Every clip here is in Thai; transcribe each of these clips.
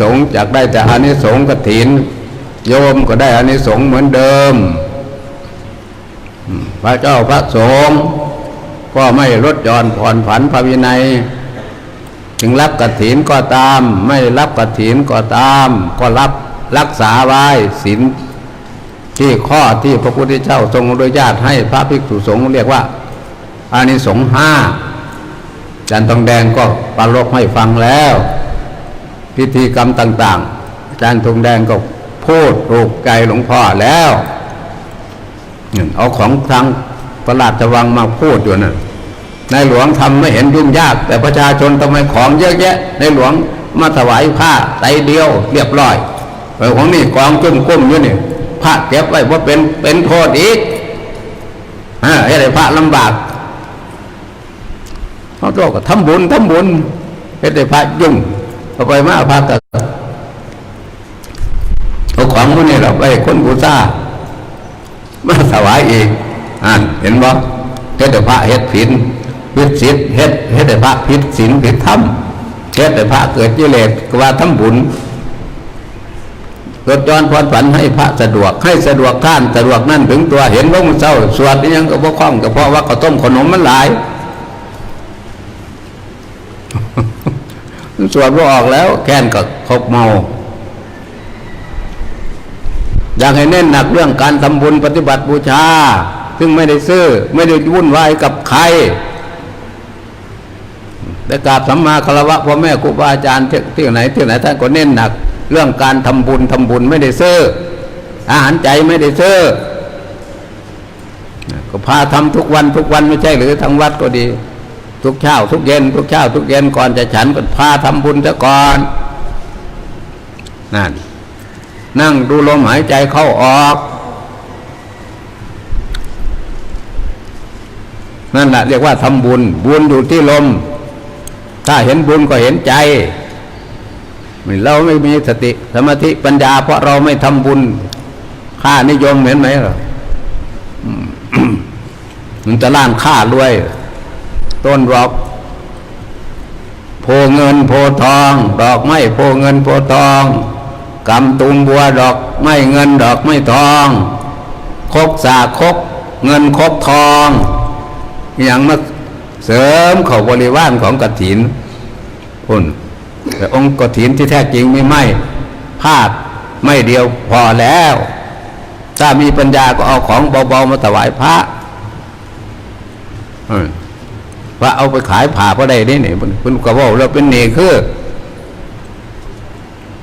สงฆ์อยากได้แต่อานิสงส์กฐิน โยมก็ได้อานิสงส์เหมือนเดิม พระเจ้าพระสงฆ์ก็ไม่ลดหย่อนผ่อนผันพระวินัย ถึงรับกฐินก็ตาม ไม่รับกฐินก็ตาม ก็รับรักษาไว้ศีลที่ข้อที่พระพุทธเจ้าทรงอนุญาตให้พระภิกษุสงฆ์เรียกว่าอานิสงส์ห้าจารย์ทองแดงก็ปรารบให้ฟังแล้ว พิธีกรรมต่าง ๆ อาจารย์ทองแดงก็พูดถูกใจหลวงพ่อแล้วเอาของทางประหลาดจะวังมาพูดอยู่นั่นในหลวงทำไม่เห็นยุ่งยาก แต่ประชาชนทำไมของเยอะแยะ ในหลวงมาถวายผ้าไตเดียว เรียบร้อยไอ้ของนี่กองจุ่มกุ้มอยู่นี่พระเก็บไว้ว่าเป็นเป็นโทษอีกฮะให้ได้พระลำบากเขาบอกว่าทำบุญทำบุญให้ได้พระยุ่ง เอาไปมาพระก็เอาของพวกนี้เราไปคนบูชามาถวายอีกอ่านเห็นบ่เฮ็ดแต่พระเฮ็ดผิดผิดศีลเฮ็ดเฮ็ดแต่พระผิดศีลผิดธรรมเฮ็ดแต่พระเกิดกิเลสก็ว่าทำบุญลดจอนพรผันให้พระสะดวกให้สะดวกท่านสะดวกนั่นถึงตัวเห็นว่ามันเศร้าสวดนี่ยังก็บ่คล่องก็เพราะว่าข้าวต้มขนมมันหลาย สวดว่าออกแล้ว แค้นก็ครบเมาอยากให้เน้นหนักเรื่องการทำบุญปฏิบัติบูชา ซึ่งไม่ได้ซื้อ ไม่ได้วุ่นวายกับใครได้กราบสัมมาคารวะพ่อแม่ครูบาอาจารย์ที่ที่ไหนที่ไหนท่านก็เน้นหนัก เรื่องการทำบุญทำบุญไม่ได้ซื้อ อาหารใจไม่ได้ซื้อก็พาทำทุกวันทุกวันไม่ใช่หรือทางวัดก็ดี ทุกเช้า ทุกเย็น ทุกเช้า ทุกเย็นก่อนจะฉันก็พาทำบุญซะก่อน นั่น นั่งดูลมหายใจเข้าออก นั่นแหละเรียกว่าทำบุญ บุญอยู่ที่ลม ถ้าเห็นบุญก็เห็นใจเราไม่มีสติสมาธิปัญญา เพราะเราไม่ทำบุญ ค่านิยมเห็นไหมเหรอมันจะล้านค่ารวย ต้นดอกโพเงินโพทอง ดอกไม้โพเงินโพทองกำตุมบัวดอกไม้เงินดอกไม้ทองคกสาคกเงินคกทองอย่างมาเสริมเขาบริวารของกฐินพุ่นแต่องค์กฐินที่แท้จริงไม่ไม่พลาดไม่เดียวพอแล้ว ถ้ามีปัญญาก็เอาของเบาๆมาถวายพระ อืมพระเอาไปขายผ่าพระใดนี่นี่เพิ่นก็บอกเราเป็นเนคือ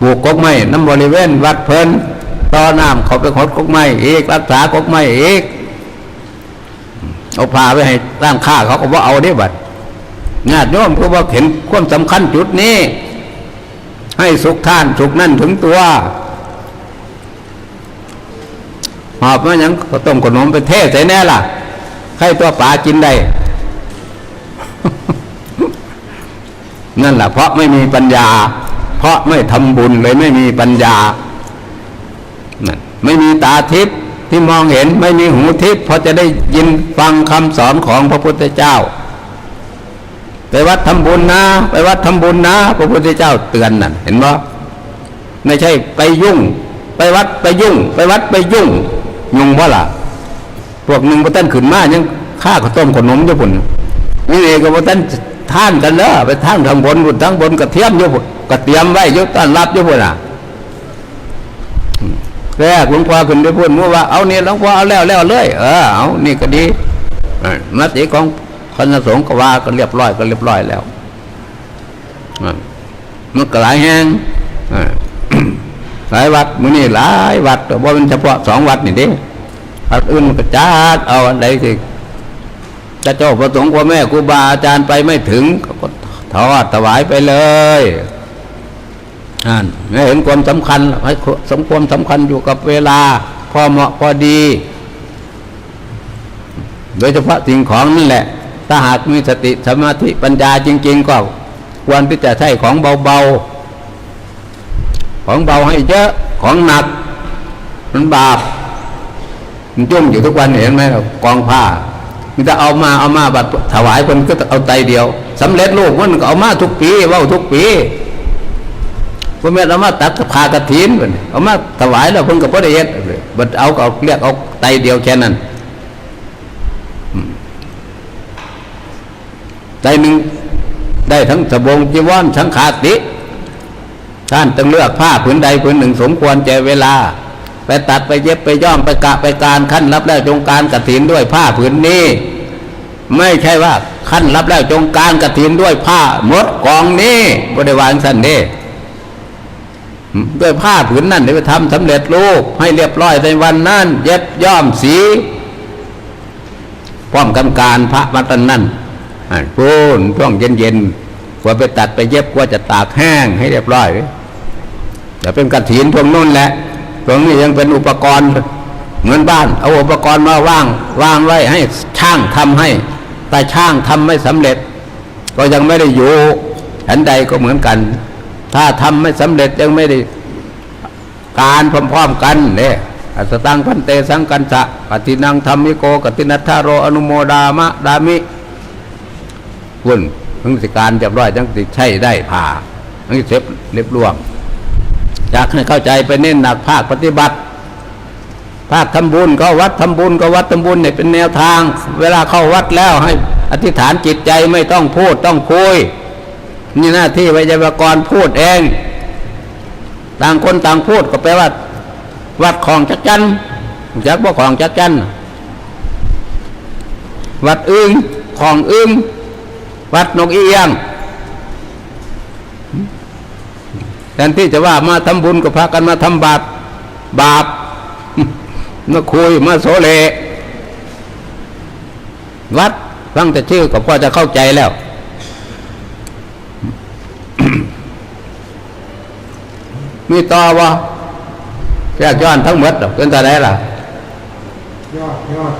ปลูกกกไม้น้ำบริเวณวัดเพิ่นต่อน้ำเขาไปขดกกไม้อีกรักษากกไม้อีกเอาพาไปให้ร่างข้าเขาก็ว่าเอาได้บัดญาติโยมเพราะว่าเห็นความสำคัญจุดนี้ ให้สุขท่านสุขนั่นถึงตัวหอบมาหยังก็ต้มขนมไปเทใส่แน่ล่ะ ใครตัวป่ากินได้ นั่นแหละเพราะไม่มีปัญญา เพราะไม่ทำบุญเลยไม่มีปัญญานั่นไม่มีตาทิพย์ที่มองเห็นไม่มีหูทิพย์พราะจะได้ยินฟังคำสอนของพระพุทธเจ้า ไปวัดทำบุญนะ ไปวัดทำบุญนะ พระพุทธเจ้าเตือนนั่นเห็นไหมไม่ใช่ไปยุ่ง ไปวัดไปยุ่ง ไปวัดไปยุ่งยุ่งเพราะล่ะพวกหนึ่งพระท่านขึ้นมายังข้าข้าวต้มขนมเจ้าพุ่นนี่เองก็พระท่าน ท่านกันแล้วไปท่านทางบนบุญทั้งบนกระเทียมเจ้าพุ่นกระเตรียมไว้อยต้อนรับเจ้าพุ่นอะแรกหลวงพ่อขึ้นได้พูดมั่วว่าเอานี่หลวงพ่อเอาแล้วแล้วเลย เออเอานี่ก็ดีมติของคณะสงฆ์ก็ว่าก็เรียบร้อยก็เรียบร้อยแล้วมันก็หลายแห่งหลายวัดมื้อนี้หลายวัดแต่ว่าเป็นเฉพาะสองวัดนี่เด้วัดอื่นมันก็จัดเอาอันใดสิ จะเจ้าประสงค์พ่อแม่ครูบาอาจารย์ไปไม่ถึงก็ทอดถวายไปเลยอ่านไม่เห็นความสำคัญให้สมความสำคัญอยู่กับเวลา พอเหมาะพอดี โดยเฉพาะสิ่งของนั่นแหละ ถ้าหากมีสติสมาธิปัญญาจริง ๆ ก็ควรที่จะใช้ของเบาๆ ของเบาให้เยอะของหนัก มันบาปมันจุ่มอยู่ทุกวันเห็นไหมกองผ้า มันจะเอามาเอามาบัดถวายคนก็เอาใจเดียวสำเร็จลูกมันก็เอามาทุกปีว่าทุกปีพวกแม่เอามาตักพากระถินเพิ่นเอามาถวายแล้วเพิ่นก็บ่ได้เฮ็ดบัดเอาก็เอาเรียกเอาไตเดียวแค่นั้นไตหนึ่งได้ทั้งสบงจีวรสังขาติท่านต้องเลือกผ้าผืนใดผืนหนึ่งสมควรแก่เวลา ไปตัดไปเย็บไปย่อมไปกะไปการขั้นรับแล้วจงการกระถินด้วยผ้าผืนนี้ ไม่ใช่ว่าขั้นรับแล้วจงการกระถินด้วยผ้าหมดกองนี้บริวารสันเดด้วยผ้าผืนนั่นเดี๋ยวไปทำสำเร็จรูปให้เรียบร้อยในวันนั้นเย็บย่อมสีพร้อมกำการพระมัตนนั่นอ่าพูนช่วงเย็นๆกว่าไปตัดไปเย็บกว่าจะตากแห้งให้เรียบร้อยแต่เป็นกระถินพวกนู้นแหละ ตรงนี้ยังเป็นอุปกรณ์เหมือนบ้าน เอาอุปกรณ์มาว่างวางไว้ให้ช่างทำให้ แต่ช่างทำไม่สำเร็จ ก็ยังไม่ได้อยู่ฉันใดก็เหมือนกัน ถ้าทำไม่สำเร็จยังไม่ได้การพร้อมๆกันเนี่ยอัสตังพันเตสังกันจะปฏินังธรรมิโกกตินัทธาโรอนุโมดามะดามิคุณทั้งสิการเรียบร้อยทั้งสิใช่ได้ผ่าทั้งสิเสร็จเรียบรวม อยากให้เข้าใจไปเน้นหนักภาคปฏิบัติ ภาคทำบุญก็วัดทำบุญก็วัดทำบุญเนี่ยเป็นแนวทาง เวลาเข้าวัดแล้วให้อธิษฐานจิตใจไม่ต้องพูดต้องคุยนี่หน้าที่วิทยากรพูดเอง ต่างคนต่างพูดก็แปลว่า วัดของจักจันจักว่าของจักจันวัดอึงของอึงวัดนกเอียง แทนที่จะว่ามาทำบุญก็พากันมาทำบาปบาปมาคุยมาโสเลวัดฟังแต่ชื่อก็พอจะเข้าใจแล้ว มีต่อวะแยกย้อนทั้งหมดดอกเป็นตาไหนล่ะยอดยอด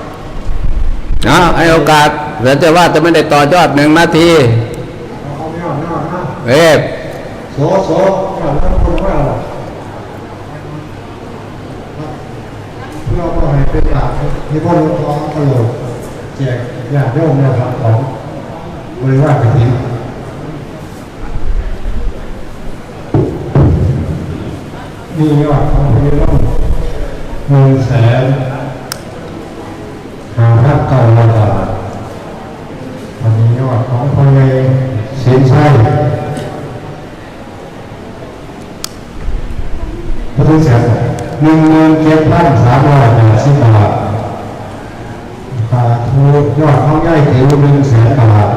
นะให้โอกาสแต่จะว่าจะไม่ได้ต่อยอดหนึ่งนาทีเอาเอายอดยอดนะ เอ๊ะโสโสยอแล้วคนว่าหรอเพื่อก็ให้เป็นหลักให้พ่อรู้ท้องตลอดแจกญาติโยมนะครับของบริวารกฐินมียอดของพี่น้องหนึ่งแสน พุทธเสียหนึ่งหมื่นเจ็ดพันสามร้อยแปดสิบบาทขาดทุนยอดของย่ายติ๋วหนึ่งแสนบาท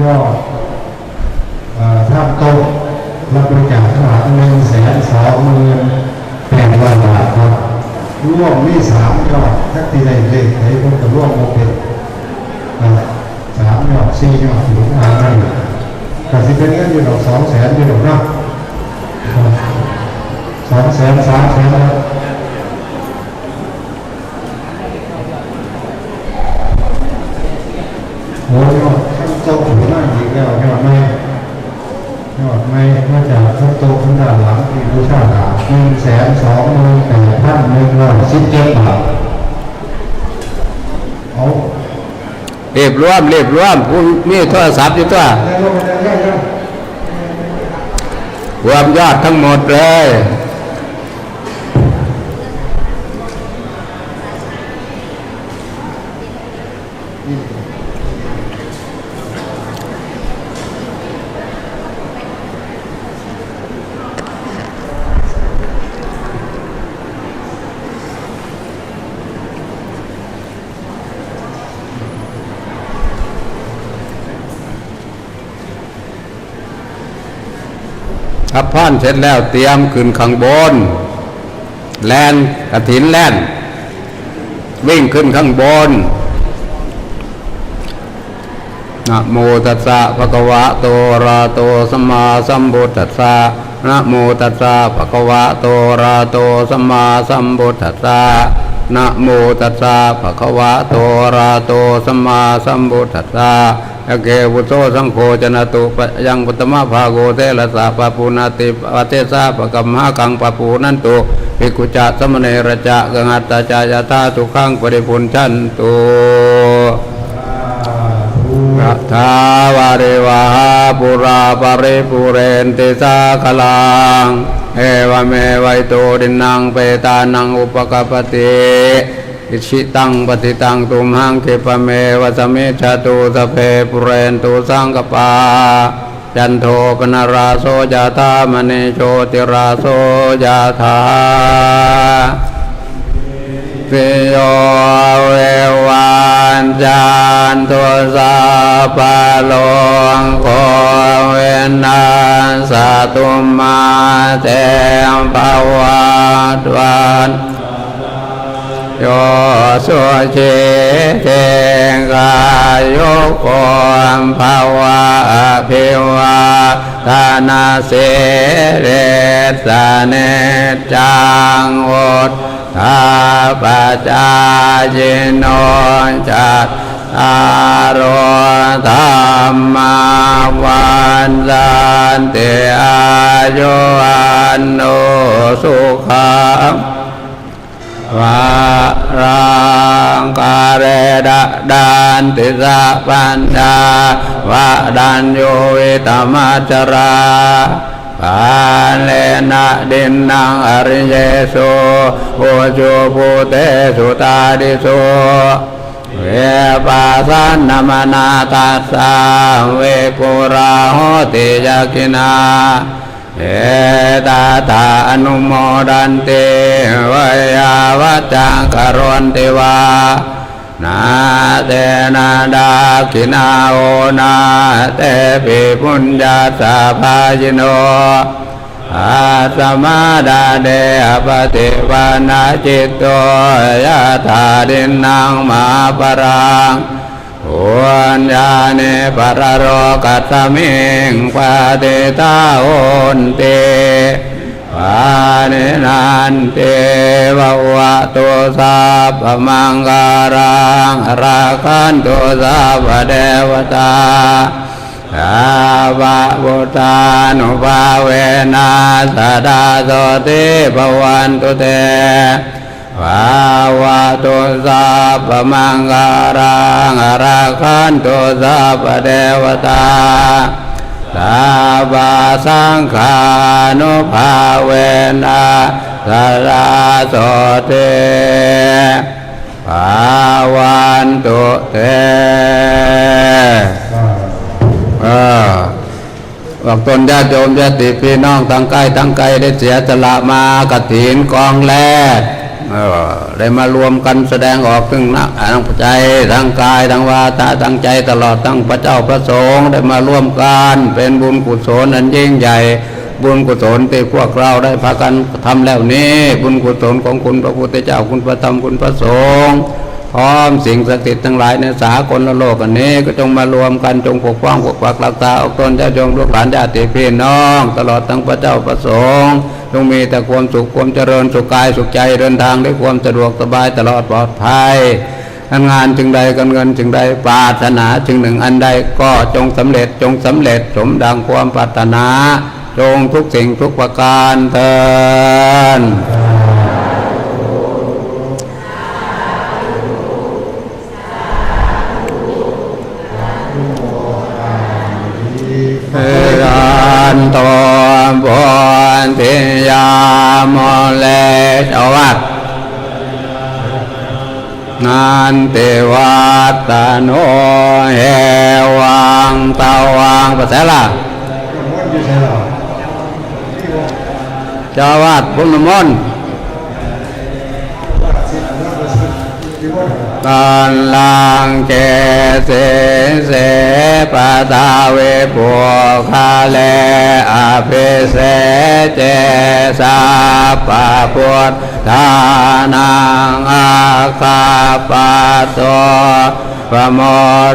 ยอดท่ามโต๊ะรับบริจาคทั้งหลายหนึ่งแสนสองหมื่นแปดร้อยบาทครับร่วมมีสามยอดทักทีใดเลขไหนพวกจะร่วมโมเป็นสามยอดสี่ยอดถึงห้าพันแต่สิเป็นเงินอยู่ดอกสองแสนอยู่ดอกเนาะ องแสนสามแสนโอ้ยอดขั้นโตถึงมากอีกแล้วยอดไม่ยอดไม่มาจากขั้นโตขั้นด้านหลังที่บูชาดาหนึ่งแสนสองหมื่นแปดพันหนึ่งร้อยสิบเจ็ดบาทเอาเรียบรวมเรียบรวมผู้มีโทรศัพท์อยู่ตัวรวมยอดทั้งหมดเลย ถ้าพ่อนเสร็จแล้วเตรียมขึ้นข้างบน แลนกระถินแลนวิ่งขึ้นข้างบนนะโมตัสสะภะคะวะโตระโตสัมมาสัมพุทธัสสะนะโมตัสสะภะคะวะโตระโตสัมมาสัมพุทธัสสะนะโมตัสสะภะคะวะโตระหะโตสัมมาสัมพุทธัสสะ ยะเกวุโตสังโฆจนะตุปยังปุตมะภาโกเทระสะปปุนาติปเทสะปกัมมะกังปปูนันตุภิกุจะสมเนรจะกังหัตตาจายาตาทุขังปริพุนชันตุสาธุรัทาวาริวาปุราปริปุเรนติสาคลังเอวเมวัยโตดินังเปตานังอุปกปติ อิชิตังปฏิตังตุมหังคิปเมวะสมิจตุสพเพปุเรนตุสังกปาจันโทปนราโสยะธามณีโชติราโสยะธาปิโยเววันจันตุสัพพะโลงโคเวนัสสตุมาเตมภวัตวัน โยสุชิเตกายโยโกมภาวะภิวาทานาเสเรสเนจังวุฒทาปจายิโนจัตตารธรรมาวันสันติอายุวันโนสุขัง วารังกาเรดะดานติสะปัญญาวะดันโยวิตมัจรากาเลนะดินนังอริเยสุโอจูปุเตสุตาดิสุเวปัสสนมนาตัสสะเวกุราโหติยกินา เอตาตาอนุโมดันติวยาวัจจังกรวนติวานาเตนาดาคินาโอนาเตปิปุญญาสาภาจิโนอาสมาดาเดอปฏิวานาจิตโตยะธาดินนางมาปรัง วันญาเนปรโรกัสมิงปฏิตาโอนเตปานินันเตวะวะตุสัพพมังการังราคันตุสัพพเทวตาอาบะบุตานุภาเวนัสดาโสติภวันตุเต ภาวะตุสัพพมังการังอราคันตุสัพพเทวตาสาบาสังขานุภาเวนะสดาโสติภาวันตุเตเออบอกตนญาติโยมญาติพี่น้องทั้งใกล้ทั้งไกลได้เสียสละมากระถินกองแรก ได้มารวมกันแสดงออกถึงนักทั้งใจทั้งกายทั้งวาจาทั้งใจตลอดทั้งพระเจ้าพระสงฆ์ได้มาร่วมกันเป็นบุญกุศลอันยิ่งใหญ่ บุญกุศลที่พวกเราได้พากันทำแล้วนี้ บุญกุศลของคุณพระพุทธเจ้าคุณพระธรรมคุณพระสงฆ์ พร้อมสิ่งศักดิ์สิทธิ์ทั้งหลายในสากลโลกอันนี้ก็จงมารวมกันจงปกป้องปกปักรักษาออกตนเจ้าจงลูกหลานญาติพี่น้อง ตลอดทั้งพระเจ้าพระสงฆ์จงมีแต่ความสุขความเจริญสุขกายสุขใจเดินทางด้วยความสะดวกสบายตลอดปลอดภัยการงานจึงใดการเงินจึงใดปรารถนาจึงหนึ่งอันใดก็จงสำเร็จจงสำเร็จสมดังความปรารถนา จงทุกสิ่งทุกประการเถิด นันติวัตโนเฮวังตาวังภาษาละจาวัดพุทธมนต์ ตอนลังเกเสเสปะตาเวปุคาเลอภิเสเจสาปะพุทธานังอาคาปะโต พโม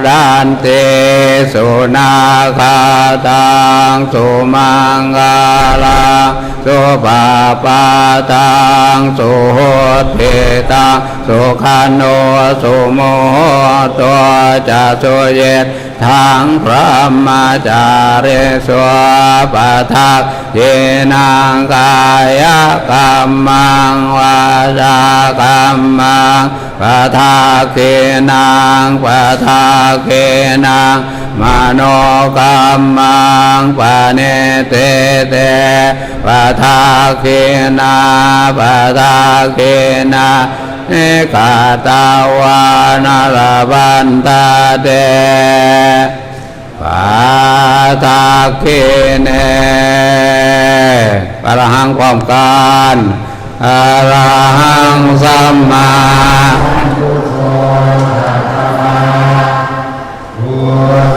ดันติสุนาคาตังสุมังกาลังสุปาปาตังสุโหติตังสุขันโนสุโมตัวจะสุเยต ทางพระมาจาเรสวปะทักเยนางกายกรรมังวาจากรรมังปะทักเกนางปะทักเกนางมโนกรรมังปะเนเตเตปะทักเกนาปะทักเกนา เอกาตาวานาลบันตาเดปาตาเกเนปะระหังความการอรหังสัมมาสัมพุทโธ